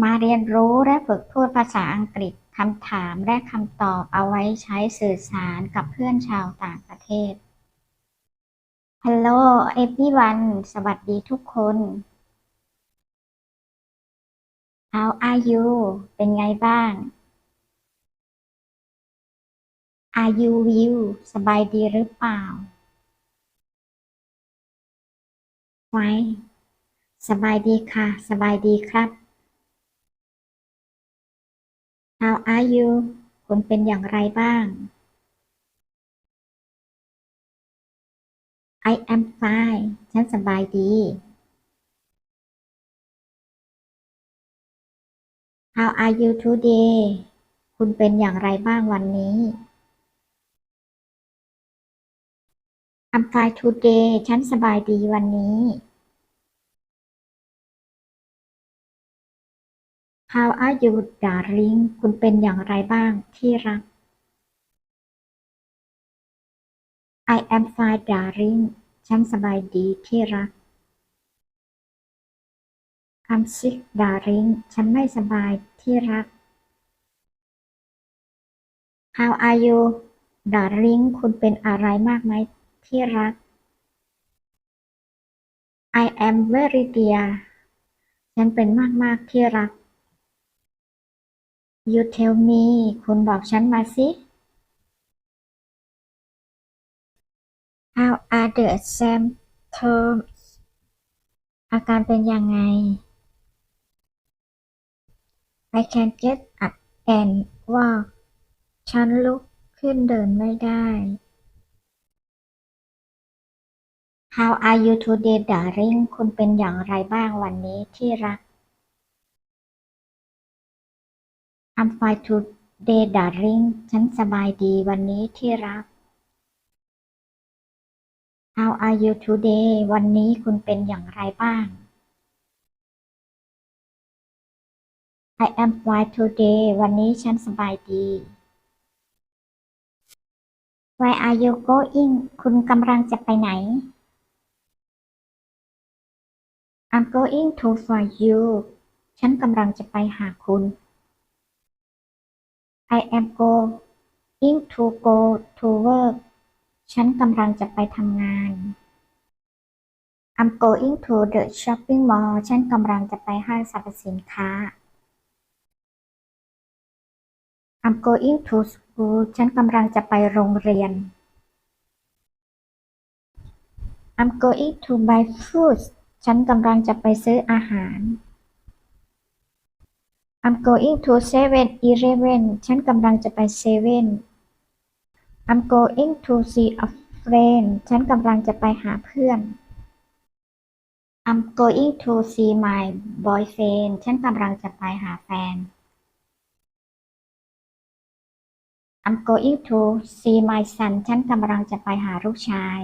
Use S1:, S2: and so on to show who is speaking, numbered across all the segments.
S1: มาเรียนรู้และฝึกพูดภาษาอังกฤษคำถามและคำตอบเอาไว้ใช้สื่อสารกับเพื่อนชาวต่างประเทศ Hello everyone สวัสดีทุกคน How are you เป็นไงบ้าง Are you well สบายดีหรือเปล่า Fine สบายดีค่ะ สบายดีครับ How are you คุณเป็นอย่างไรบ้าง I am fine ฉันสบายดี How are you today คุณเป็นอย่างไรบ้างวันนี้ I'm fine today ฉันสบายดีวันนี้ How are you darling คุณเป็นอย่างไรบ้างที่รัก I am fine darling ฉันสบายดีที่รัก I'm sick darling ฉันไม่สบายที่รัก How are you darling คุณเป็นอะไรมากไหมที่รัก I am very dear ฉันเป็นมากๆที่รัก You tell me คุณบอกฉันมาสิ How are the symptoms อาการเป็นยังไง I can get up and walk ฉันลุกขึ้นเดินไม่ได้ How are you today darling คุณเป็นอย่างไรบ้างวันนี้ที่รัก I'm fine today darling ฉันสบายดีวันนี้ที่รัก How are you today วันนี้คุณเป็นอย่างไรบ้าง I am fine today วันนี้ฉันสบายดี Where are you going คุณกำลังจะไปไหน I'm going to find you ฉันกำลังจะไปหาคุณ I am going to go to work ฉันกำลังจะไปทำงาน I'm going to the shopping mall ฉันกำลังจะไปห้างสรรพสินค้า I'm going to school ฉันกำลังจะไปโรงเรียน I'm going to buy food ฉันกำลังจะไปซื้ออาหาร I'm going to seven eleven ฉันกำลังจะไปเซเว่น I'm going to see a friend ฉันกำลังจะไปหาเพื่อน I'm going to see my boyfriend ฉันกำลังจะไปหาแฟน I'm going to see my son ฉันกำลังจะไปหาลูกชาย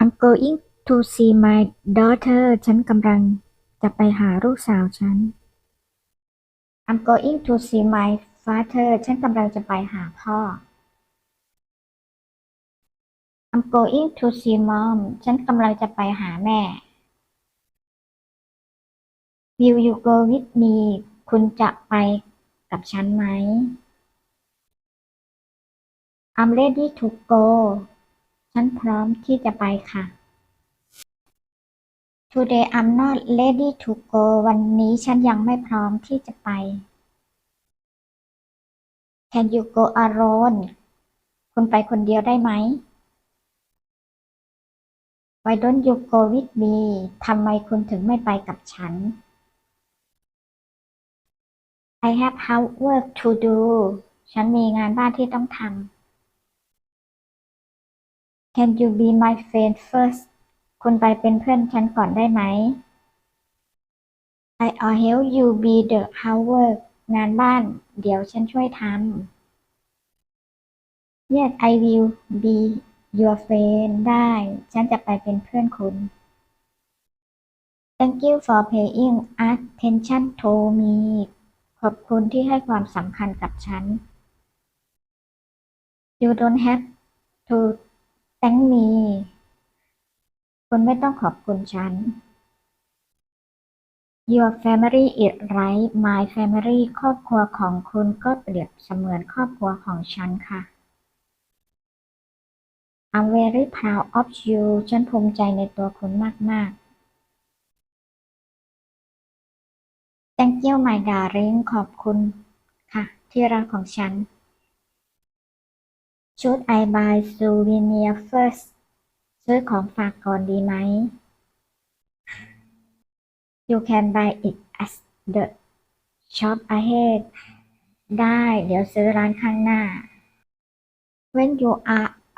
S1: I'm going to see my daughter ฉันกำลัง จะไปหาลูกสาวฉัน I'm going to see my father ฉันกำลังจะไปหาพ่อ I'm going to see mom ฉันกำลังจะไปหาแม่ Will you go with me คุณจะไปกับฉันไหม I'm ready to go ฉันพร้อมที่จะไปค่ะ Today I'm not ready to go วันนี้ฉันยังไม่พร้อมที่จะไป Can you go alone คุณไปคนเดียวได้ไหม Why don't you go with me ทำไมคุณถึงไม่ไปกับฉัน I have homework to do ฉันมีงานบ้านที่ต้องทำ Can you be my friend first คุณไปเป็นเพื่อนฉันก่อนได้ไหม I'll help you be the homework งานบ้าน เดี๋ยวฉันช่วยทำ Yes I will be your friend ได้ ฉันจะไปเป็นเพื่อนคุณ Thank you for paying attention to me ขอบคุณที่ให้ความสำคัญกับฉัน You don't have to thank me คุณไม่ต้องขอบคุณฉัน Your family is like my family ครอบครัวของคุณก็เปรียบเสมือนครอบครัวของฉันค่ะ I'm very proud of you ฉันภูมิใจในตัวคุณมาก ๆ Thank you my darling ขอบคุณค่ะ ที่รักของฉัน Should I buy souvenir first ซื้อของฝากก่อนดีไหม You can buy it at the shop ahead ได้เดี๋ยวซื้อร้านข้างหน้า When you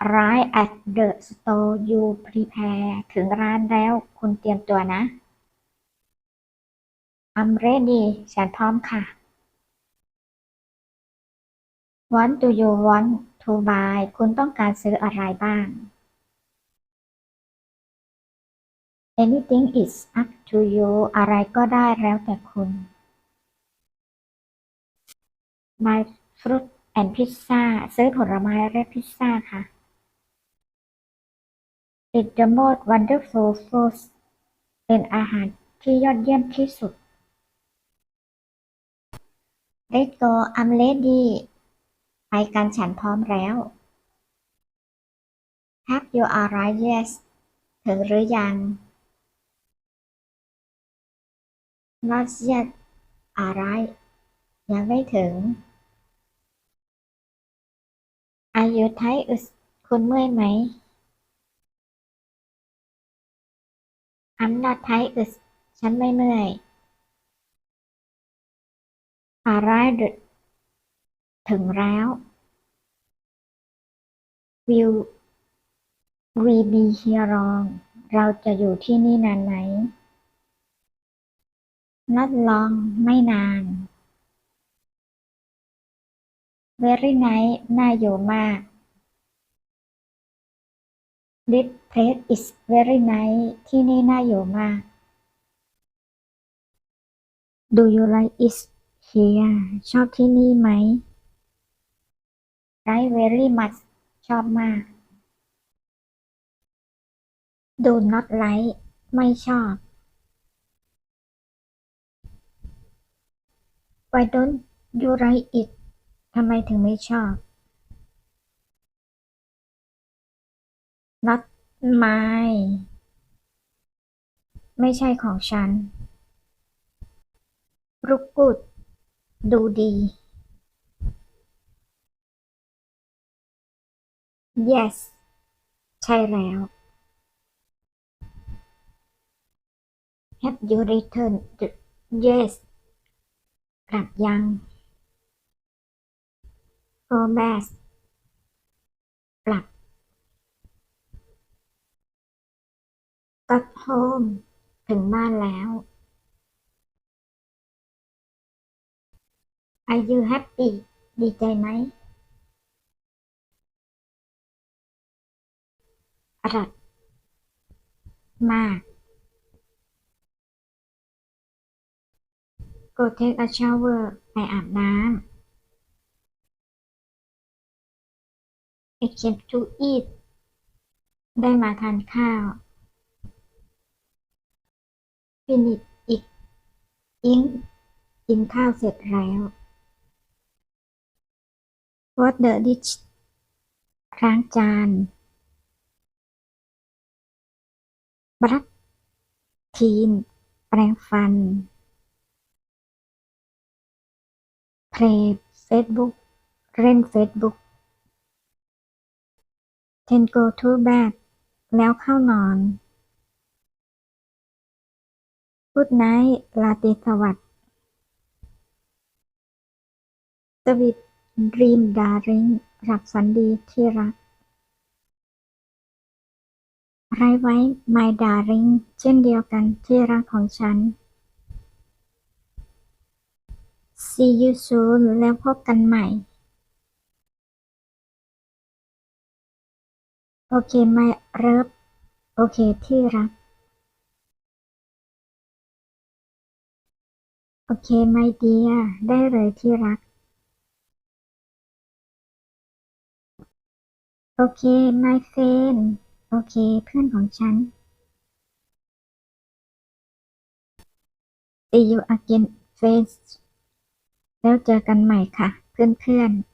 S1: arrive at the store you prepare ถึงร้านแล้วคุณเตรียมตัวนะ I'm ready ฉันพร้อมค่ะ What do you want to buy คุณต้องการซื้ออะไรบ้าง Anything is up to you อะไรก็ได้แล้วแต่คุณ Buy fruit and pizza ซื้อผลไม้และพิซซ่าค่ะ It's the most wonderful food เป็นอาหารที่ยอดเยี่ยมที่สุด Let's go I'm ready ไปกันฉันพร้อมแล้ว Have you arrived yes ถึงหรือยัง not yet อะไร ยังไม่ถึง อายุไทยอึสคุณเมื่อยไหม I'm not ทยอึศฉันไม่เมื่อย อะไรถึงแล้ววิววีบีเ here long เราจะอยู่ที่นี่นานไหม Not long ไม่นาน Very nice น่าอยู่มาก This place is very nice ที่นี่น่าอยู่มาก Do you like it here ชอบที่นี่ไหม Like very much ชอบมาก Do not like ไม่ชอบ Why don't you like it ทำไมถึงไม่ชอบ Not my ไม่ใช่ของฉัน Look good ดูดี Yes ใช่แล้ว Have you returned Yes กลับยัง Go back กลับ Got home ถึงบ้านแล้ว Are you happy ดีใจไหมอร่อยมาก Go take a shower ไปอาบน้ำ Except to eat ได้มาทานข้าว Finish it อิงกินข้าวเสร็จแล้ว What the dish ร้างจาน บรัดทีน แปรงฟัน เพลย์เฟซบุ๊กเล่นเฟซบุ๊ก then go to bed แล้วเข้านอน good night ลาตีสวัสดิ์ sweet dream darling หลับฝันดีที่รักไรไว้ my darling เช่นเดียวกันที่รักของฉัน See you soon แล้วพบกันใหม่ โอเคไหมเริฟโอเคที่รัก โอเคไหมเดียได้เลยที่รัก โอเค my friend โอเคเพื่อนของฉัน See you again friends แล้วเจอกันใหม่ค่ะ เพื่อนๆ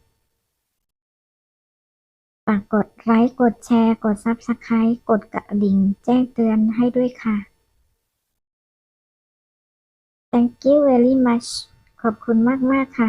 S1: ฝากกดไลค์ กดแชร์ กด Subscribe กดกระดิ่งแจ้งเตือนให้ด้วยค่ะ Thank you very much ขอบคุณมาก ๆ ค่ะ